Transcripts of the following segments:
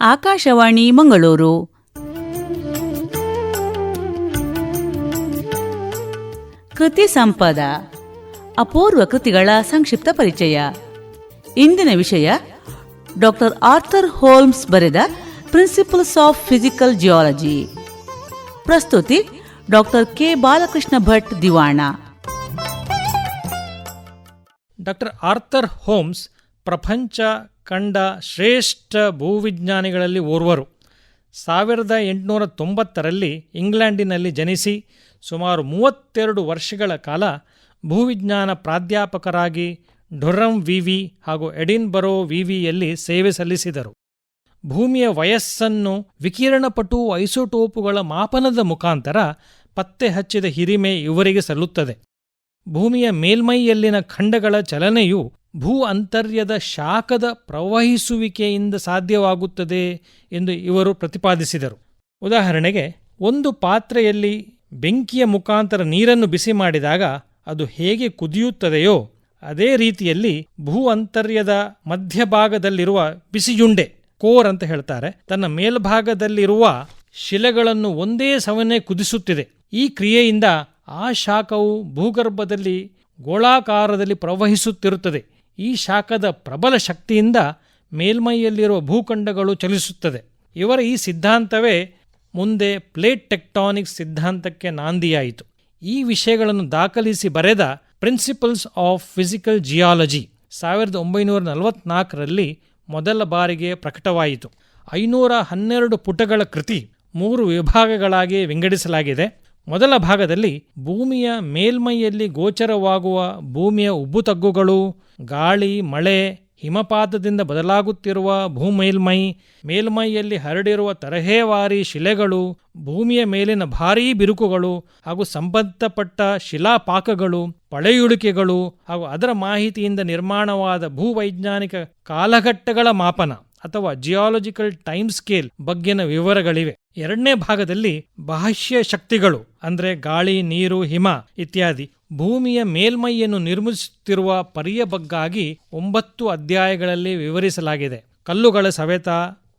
ಆಕಾಶವಾಣಿ ಮಂಗಳೂರು. ಕೃತಿ ಸಂಪದ, ಅಪೂರ್ವ ಕೃತಿಗಳ ಸಂಕ್ಷಿಪ್ತ ಪರಿಚಯ. ಇಂದಿನ ವಿಷಯ, ಡಾಕ್ಟರ್ ಆರ್ಥರ್ ಹೋಲ್ಮ್ಸ್ ಬರೆದ ಪ್ರಿನ್ಸಿಪಲ್ಸ್ ಆಫ್ ಫಿಸಿಕಲ್ ಜಿಯಾಲಜಿ. ಪ್ರಸ್ತುತಿ, doctor K Balakrishna Bhat Divana. Doctor Arthur Holmes ಪ್ರಪಂಚ ಕಂಡ ಶ್ರೇಷ್ಠ ಭೂವಿಜ್ಞಾನಿಗಳಲ್ಲಿ ಓರ್ವರು. ಸಾವಿರದ ಎಂಟುನೂರ ತೊಂಬತ್ತರಲ್ಲಿ ಇಂಗ್ಲೆಂಡಿನಲ್ಲಿ ಜನಿಸಿ ಸುಮಾರು ಮೂವತ್ತೆರಡು ವರ್ಷಗಳ ಕಾಲ ಭೂವಿಜ್ಞಾನ ಪ್ರಾಧ್ಯಾಪಕರಾಗಿ ಡೊರಂ ವಿವಿ ಹಾಗೂ ಎಡಿನ್ಬರೋ ವಿವಿಯಲ್ಲಿ ಸೇವೆ ಸಲ್ಲಿಸಿದರು. ಭೂಮಿಯ ವಯಸ್ಸನ್ನು ವಿಕಿರಣಪಟು ಐಸೋಟೋಪುಗಳ ಮಾಪನದ ಮುಖಾಂತರ ಪತ್ತೆ ಹಚ್ಚಿದ ಹಿರಿಮೆ ಇವರಿಗೆ ಸಲ್ಲುತ್ತದೆ. ಭೂಮಿಯ ಮೇಲ್ಮೈಯಲ್ಲಿನ ಖಂಡಗಳ ಚಲನೆಯು ಭೂ ಅಂತರ್ಯದ ಶಾಖದ ಪ್ರವಹಿಸುವಿಕೆಯಿಂದ ಸಾಧ್ಯವಾಗುತ್ತದೆ ಎಂದು ಇವರು ಪ್ರತಿಪಾದಿಸಿದರು. ಉದಾಹರಣೆಗೆ, ಒಂದು ಪಾತ್ರೆಯಲ್ಲಿ ಬೆಂಕಿಯ ಮುಖಾಂತರ ನೀರನ್ನು ಬಿಸಿ ಮಾಡಿದಾಗ ಅದು ಹೇಗೆ ಕುದಿಯುತ್ತದೆಯೋ, ಅದೇ ರೀತಿಯಲ್ಲಿ ಭೂ ಅಂತರ್ಯದ ಮಧ್ಯಭಾಗದಲ್ಲಿರುವ ಬಿಸಿಯುಂಡೆ, ಕೋರ್ ಅಂತ ಹೇಳ್ತಾರೆ, ತನ್ನ ಮೇಲ್ಭಾಗದಲ್ಲಿರುವ ಶಿಲೆಗಳನ್ನು ಒಂದೇ ಸಮನೆ ಕುದಿಸುತ್ತಿದೆ. ಈ ಕ್ರಿಯೆಯಿಂದ ಆ ಶಾಖವು ಭೂಗರ್ಭದಲ್ಲಿ ಗೋಳಾಕಾರದಲ್ಲಿ ಪ್ರವಹಿಸುತ್ತಿರುತ್ತದೆ. ಈ ಶಾಖದ ಪ್ರಬಲ ಶಕ್ತಿಯಿಂದ ಮೇಲ್ಮೈಯಲ್ಲಿರುವ ಭೂಖಂಡಗಳು ಚಲಿಸುತ್ತದೆ. ಇವರ ಈ ಸಿದ್ಧಾಂತವೇ ಮುಂದೆ ಪ್ಲೇಟ್ ಟೆಕ್ಟಾನಿಕ್ಸ್ ಸಿದ್ಧಾಂತಕ್ಕೆ ನಾಂದಿಯಾಯಿತು. ಈ ವಿಷಯಗಳನ್ನು ದಾಖಲಿಸಿ ಬರೆದ ಪ್ರಿನ್ಸಿಪಲ್ಸ್ ಆಫ್ ಫಿಸಿಕಲ್ ಜಿಯಾಲಜಿ ಸಾವಿರದ ಒಂಬೈನೂರ ನಲವತ್ನಾಲ್ಕರಲ್ಲಿ ಮೊದಲ ಬಾರಿಗೆ ಪ್ರಕಟವಾಯಿತು. ಐನೂರ ಹನ್ನೆರಡು ಪುಟಗಳ ಕೃತಿ ಮೂರು ವಿಭಾಗಗಳಾಗಿ ವಿಂಗಡಿಸಲಾಗಿದೆ. ಮೊದಲ ಭಾಗದಲ್ಲಿ ಭೂಮಿಯ ಮೇಲ್ಮೈಯಲ್ಲಿ ಗೋಚರವಾಗುವ ಭೂಮಿಯ ಉಬ್ಬುತಗ್ಗುಗಳು ಗಾಳಿ, ಮಳೆ, ಹಿಮಪಾತದಿಂದ ಬದಲಾಗುತ್ತಿರುವ ಭೂಮೇಲ್ಮೈ, ಮೇಲ್ಮೈಯಲ್ಲಿ ಹರಡಿರುವ ತರಹೇವಾರಿ ಶಿಲೆಗಳು, ಭೂಮಿಯ ಮೇಲಿನ ಭಾರೀ ಬಿರುಕುಗಳು ಹಾಗೂ ಸಂಬಂಧಪಟ್ಟ ಶಿಲಾಪಾಕಗಳು, ಪಳೆಯುಳಿಕೆಗಳು ಹಾಗೂ ಅದರ ಮಾಹಿತಿಯಿಂದ ನಿರ್ಮಾಣವಾದ ಭೂವೈಜ್ಞಾನಿಕ ಕಾಲಘಟ್ಟಗಳ ಮಾಪನ. ಅಥವಾ ಜಿಯಾಲಜಿಕಲ್ ಟೈಮ್ ಸ್ಕೇಲ್ ಬಗ್ಗೆನ ವಿವರಗಳಿವೆ. ಎರಡನೇ ಭಾಗದಲ್ಲಿ ಬಾಹ್ಯ ಶಕ್ತಿಗಳು, ಅಂದ್ರೆ ಗಾಳಿ, ನೀರು, ಹಿಮ ಇತ್ಯಾದಿ ಭೂಮಿಯ ಮೇಲ್ಮೈಯನ್ನು ನಿರ್ಮಿಸುತ್ತಿರುವ ಪರಿಯ ಬಗ್ಗಾಗಿ ಒಂಬತ್ತು ಅಧ್ಯಾಯಗಳಲ್ಲಿ ವಿವರಿಸಲಾಗಿದೆ. ಕಲ್ಲುಗಳ ಸವೆತ,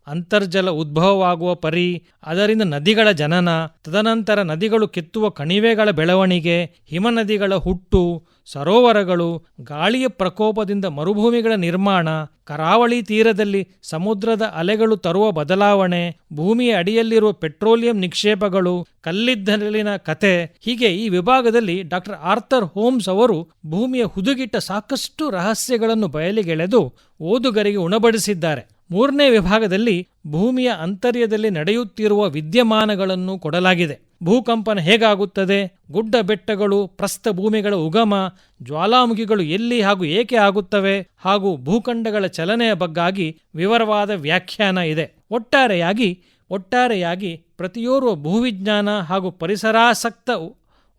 ಅಂತರ್ಜಲ ಉದ್ಭವವಾಗುವ ಪರಿ, ಅದರಿಂದ ನದಿಗಳ ಜನನ, ತದನಂತರ ನದಿಗಳು ಕೆತ್ತುವ ಕಣಿವೆಗಳ ಬೆಳವಣಿಗೆ ಹಿಮನದಿಗಳ ಹುಟ್ಟು ಸರೋವರಗಳು ಗಾಳಿಯ ಪ್ರಕೋಪದಿಂದ ಮರುಭೂಮಿಗಳ ನಿರ್ಮಾಣ, ಕರಾವಳಿ ತೀರದಲ್ಲಿ ಸಮುದ್ರದ ಅಲೆಗಳು ತರುವ ಬದಲಾವಣೆ, ಭೂಮಿಯ ಅಡಿಯಲ್ಲಿರುವ ಪೆಟ್ರೋಲಿಯಂ ನಿಕ್ಷೇಪಗಳು, ಕಲ್ಲಿದ್ದಲಿನ ಕತೆ ಹೀಗೆ ಈ ವಿಭಾಗದಲ್ಲಿ ಡಾಕ್ಟರ್ ಆರ್ಥರ್ ಹೋಮ್ಸ್ ಅವರು ಭೂಮಿಯ ಹುದುಗಿಟ್ಟ ಸಾಕಷ್ಟು ರಹಸ್ಯಗಳನ್ನು ಬಯಲಿಗೆಳೆದು ಓದುಗರಿಗೆ ಉಣಬಡಿಸಿದ್ದಾರೆ. ಮೂರನೇ ವಿಭಾಗದಲ್ಲಿ ಭೂಮಿಯ ಅಂತರ್ಯದಲ್ಲಿ ನಡೆಯುತ್ತಿರುವ ವಿದ್ಯಮಾನಗಳನ್ನು ಕೊಡಲಾಗಿದೆ. ಭೂಕಂಪನ ಹೇಗಾಗುತ್ತದೆ? ಗುಡ್ಡ ಬೆಟ್ಟಗಳು, ಪ್ರಸ್ಥ ಭೂಮಿಗಳ ಉಗಮ, ಜ್ವಾಲಾಮುಖಿಗಳು ಎಲ್ಲಿ ಹಾಗೂ ಏಕೆ ಆಗುತ್ತವೆ? ಹಾಗೂ ಭೂಖಂಡಗಳ ಚಲನೆಯ ಬಗ್ಗಾಗಿ ವಿವರವಾದ ವ್ಯಾಖ್ಯಾನ ಇದೆ. ಒಟ್ಟಾರೆಯಾಗಿ ಒಟ್ಟಾರೆಯಾಗಿ ಪ್ರತಿಯೋರ್ವ ಭೂವಿಜ್ಞಾನ ಹಾಗೂ ಪರಿಸರಾಸಕ್ತ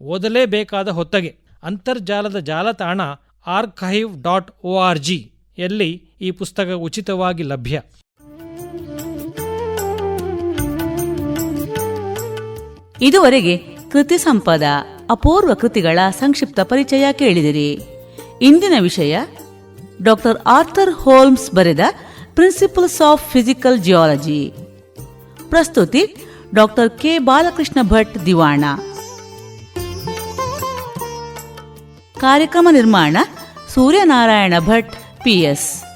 ಓದಲೇಬೇಕಾದ ಹೊತ್ತಗೆ ಅಂತರ್ಜಾಲದ ಜಾಲತಾಣ archive dot O R G ಯಲ್ಲಿ ಈ ಪುಸ್ತಕ ಉಚಿತವಾಗಿ ಲಭ್ಯ. ಇದುವರೆಗೆ ಕೃತಿ ಸಂಪದ, ಅಪೂರ್ವ ಕೃತಿಗಳ ಸಂಕ್ಷಿಪ್ತ ಪರಿಚಯ ಕೇಳಿದಿರಿ. ಇಂದಿನ ವಿಷಯ, ಡಾಕ್ಟರ್ ಆರ್ಥರ್ ಹೋಲ್ಮ್ಸ್ ಬರೆದ ಪ್ರಿನ್ಸಿಪಲ್ಸ್ ಆಫ್ ಫಿಸಿಕಲ್ ಜಿಯಾಲಜಿ. ಪ್ರಸ್ತುತಿ, ಡಾಕ್ಟರ್ ಕೆ ಬಾಲಕೃಷ್ಣ ಭಟ್ ದಿವಾಣ. ಕಾರ್ಯಕ್ರಮ ನಿರ್ಮಾಣ ಸೂರ್ಯನಾರಾಯಣ ಭಟ್ ಪಿಎಸ್